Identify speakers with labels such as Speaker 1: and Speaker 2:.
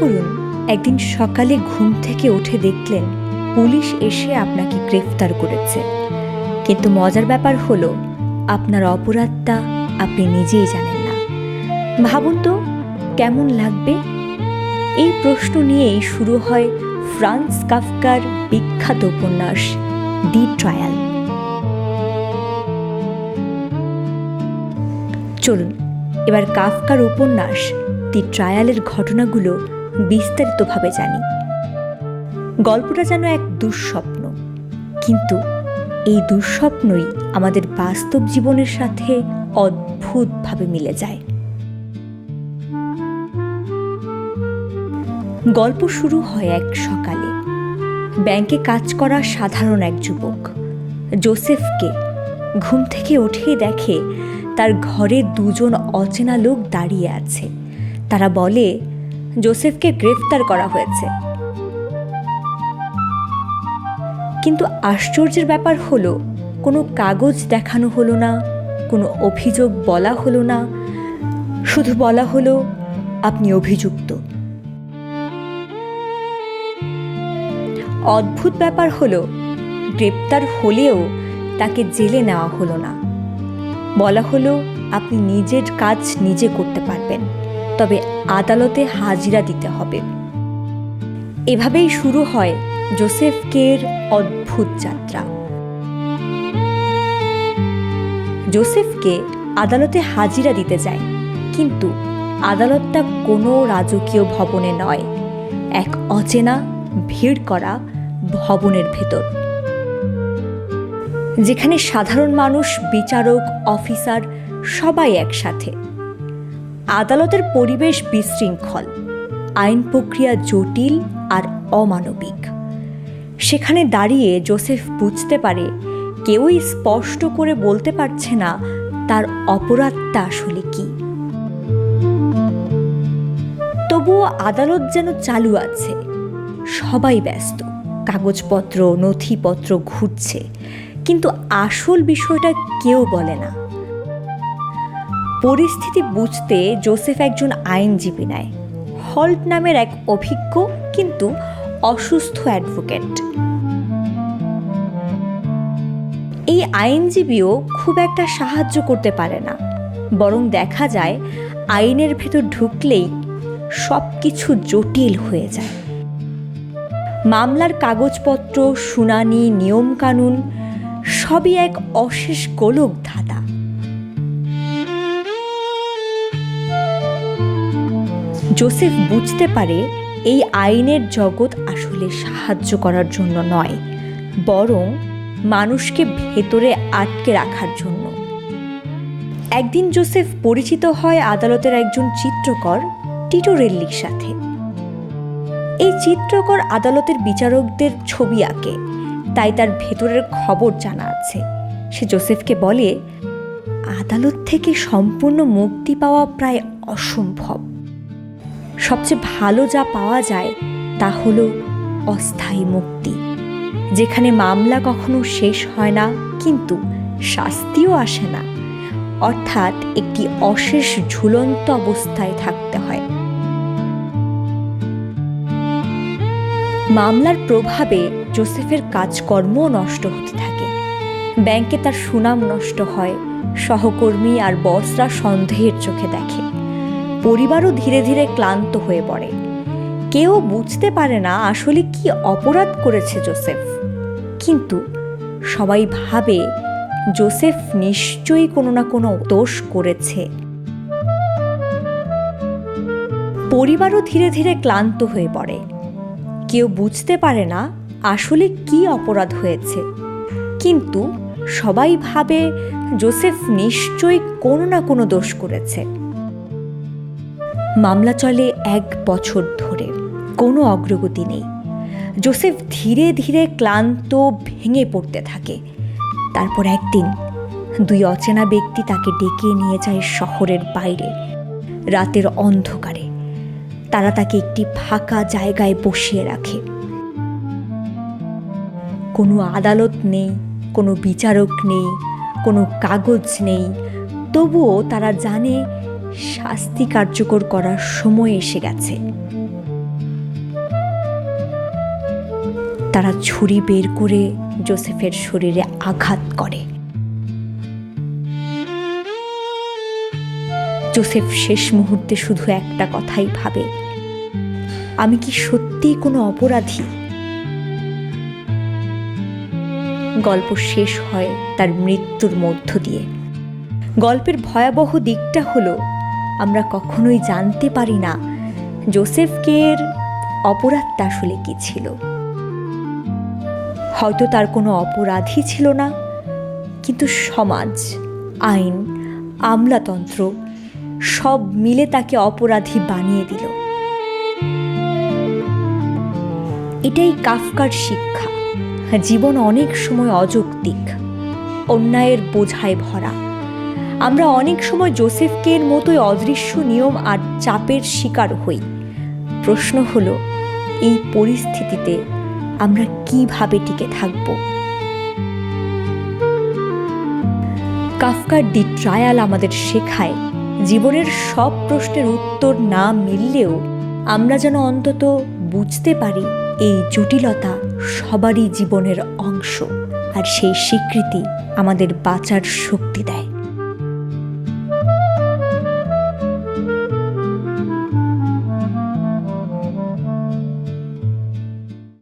Speaker 1: করুন। একদিন সকালে ঘুম থেকে উঠে দেখলেন পুলিশ এসে আপনাকে গ্রেফতার করেছে। কিন্তু মজার ব্যাপার হলো, আপনার অপরাধটা আপনি নিজেই জানেন না। ভাবুন তো, কেমন লাগবে? এই প্রশ্ন নিয়েই শুরু হয় ফ্রান্স কাফকার বিখ্যাত উপন্যাস, দি ট্রায়াল। চলুন, এবার কাফকার উপন্যাস, দি ট্রায়ালের ঘটনাগুলো বিস্তারিতভাবে জানি। গল্পটা যেন এক দুঃস্বপ্ন। কিন্তু এই দুঃস্বপ্নই আমাদের বাস্তব জীবনের সাথে অদ্ভুতভাবে মিলে যায়। গল্প শুরু হয় এক সকালে। ব্যাংকে কাজ করা সাধারণ এক যুবক। জোসেফকে ঘুম থেকে উঠেই দেখে তার ঘরে দুজন অচেনা লোক দাঁড়িয়ে আছে। তারা বলে জোসেফকে গ্রেফতার করা হয়েছে। কিন্তু আশ্চর্যের ব্যাপার হলো, কোনো কাগজ দেখানো হলো না, কোনো অভিযোগ বলা হলো না, শুধু বলা হলো, আপনি অভিযুক্ত। অদ্ভুত ব্যাপার হলো, গ্রেপ্তার হলেও তাকে জেলে নেওয়া হলো না। বলা হলো, আপনি নিজের কাজ নিজে করতে পারবেন। তবে আদালতে হাজিরা দিতে হবে। এভাবেই শুরু হয় জোসেফ কের অদ্ভুত যাত্রা। জোসেফকে আদালতে হাজিরা দিতে যায়, কিন্তু আদালতটা কোনো রাজকীয় ভবনে নয়, এক অচেনা ভিড় করা ভবনের ভেতর। যেখানে সাধারণ মানুষ, বিচারক, অফিসার সবাই একসাথে আদালতের পরিবেশ বিশৃঙ্খল, আইন প্রক্রিয়া জটিল আর অমানবিক। সেখানে দাঁড়িয়ে জোসেফ বুঝতে পারে, কেউই স্পষ্ট করে বলতে পারছে না তার অপরাধটা আসলে কি। তবুও আদালত যেন চালু আছে, সবাই ব্যস্ত, কাগজপত্র, নথিপত্র ঘুরছে, কিন্তু আসল বিষয়টা কেউ বলে না। পরিস্থিতি বুঝতে জোসেফ একজন আইনজীবী নেয়। হল্ট নামের এক অভিজ্ঞ কিন্তু অসুস্থ অ্যাডভোকেট। এই আইনজীবীও খুব একটা সাহায্য করতে পারে না। বরং দেখা যায়, আইনের ভেতর ঢুকলেই সব কিছু জটিল হয়ে যায়। মামলার কাগজপত্র, শুনানি, নিয়মকানুন সবই এক অশেষ গোলক ধাঁধা জোসেফ বুঝতে পারে এই আইনের জগৎ আসলে সাহায্য করার জন্য নয়, বরং মানুষকে ভেতরে আটকে রাখার জন্য। একদিন জোসেফ পরিচিত হয় আদালতের একজন চিত্রকর টিটোরেল্লির সাথে। এই চিত্রকর আদালতের বিচারকদের ছবি আঁকে, তাই তার ভেতরের খবর জানা আছে। সে জোসেফকে বলে, আদালত থেকে সম্পূর্ণ মুক্তি পাওয়া প্রায় অসম্ভব। সবচেয়ে ভালো যা পাওয়া যায় তা হলো অস্থায়ী মুক্তি। যেখানে মামলা কখনো শেষ হয় না, কিন্তু শাস্তিও আসে না। অর্থাৎ একটি অশেষ ঝুলন্ত অবস্থায় থাকতে হয়। মামলার প্রভাবে জোসেফের কাজকর্মও নষ্ট হতে থাকে। ব্যাংকে তার সুনাম নষ্ট হয়, সহকর্মী আর বসরা সন্দেহের চোখে দেখে। পরিবারও ধীরে ধীরে ক্লান্ত হয়ে পড়ে। কেউ বুঝতে পারে না আসলে কি অপরাধ করেছে জোসেফ। কিন্তু সবাই ভাবে জোসেফ নিশ্চয়ই কোনো না কোনো দোষ করেছে। পরিবারও ধীরে ধীরে ক্লান্ত হয়ে পড়ে। কেউ বুঝতে পারে না আসলে কি অপরাধ হয়েছে। কিন্তু সবাই ভাবে জোসেফ নিশ্চয়ই কোনো না কোনো দোষ করেছে। মামলা চলে এক বছর ধরে। কোনো অগ্রগতি নেই। জোসেফ ধীরে ধীরে ক্লান্ত, ভেঙে পড়তে থাকে। তারপর একদিন দুই অচেনা ব্যক্তি তাকে ডেকে নিয়ে যায় শহরের বাইরে, রাতের অন্ধকারে। তারা তাকে একটি ফাঁকা জায়গায় বসিয়ে রাখে। কোনো আদালত নেই, কোনো বিচারক নেই, কোনো কাগজ নেই। তবুও তারা জানে শাস্তি কার্যকর করার সময় এসে গেছে। তারা ছুরি বের করে জোসেফের শরীরে আঘাত করে। জোসেফ শেষ মুহূর্তে শুধু একটা কথাই ভাবে, আমি কি সত্যিই কোনো অপরাধী? গল্প শেষ হয় তার মৃত্যুর মধ্য দিয়ে। গল্পের ভয়াবহ দিকটা হলো আমরা কখনোই জানতে পারি না জোসেফকে অপরাধটা আসলে কি ছিল। হয়তো তার কোনো অপরাধই ছিল না, কিন্তু সমাজ, আইন, আমলাতন্ত্র সব মিলে তাকে অপরাধী বানিয়ে দিল। এটাই কাফকার শিক্ষা। জীবন অনেক সময় অযৌক্তিক, অন্যায়ের বোঝায় ভরা। আমরা অনেক সময় জোসেফকে এর মতোই অদৃশ্য নিয়ম আর চাপের শিকার হই। প্রশ্ন হলো, এই পরিস্থিতিতে আমরা কীভাবে টিকে থাকব? কাফকার দি ট্রায়াল আমাদের শেখায়, জীবনের সব প্রশ্নের উত্তর না মিললেও আমরা যেন অন্তত বুঝতে পারি এই জটিলতা সবারই জীবনের অংশ আর সেই স্বীকৃতি আমাদের বাঁচার শক্তি দেয়।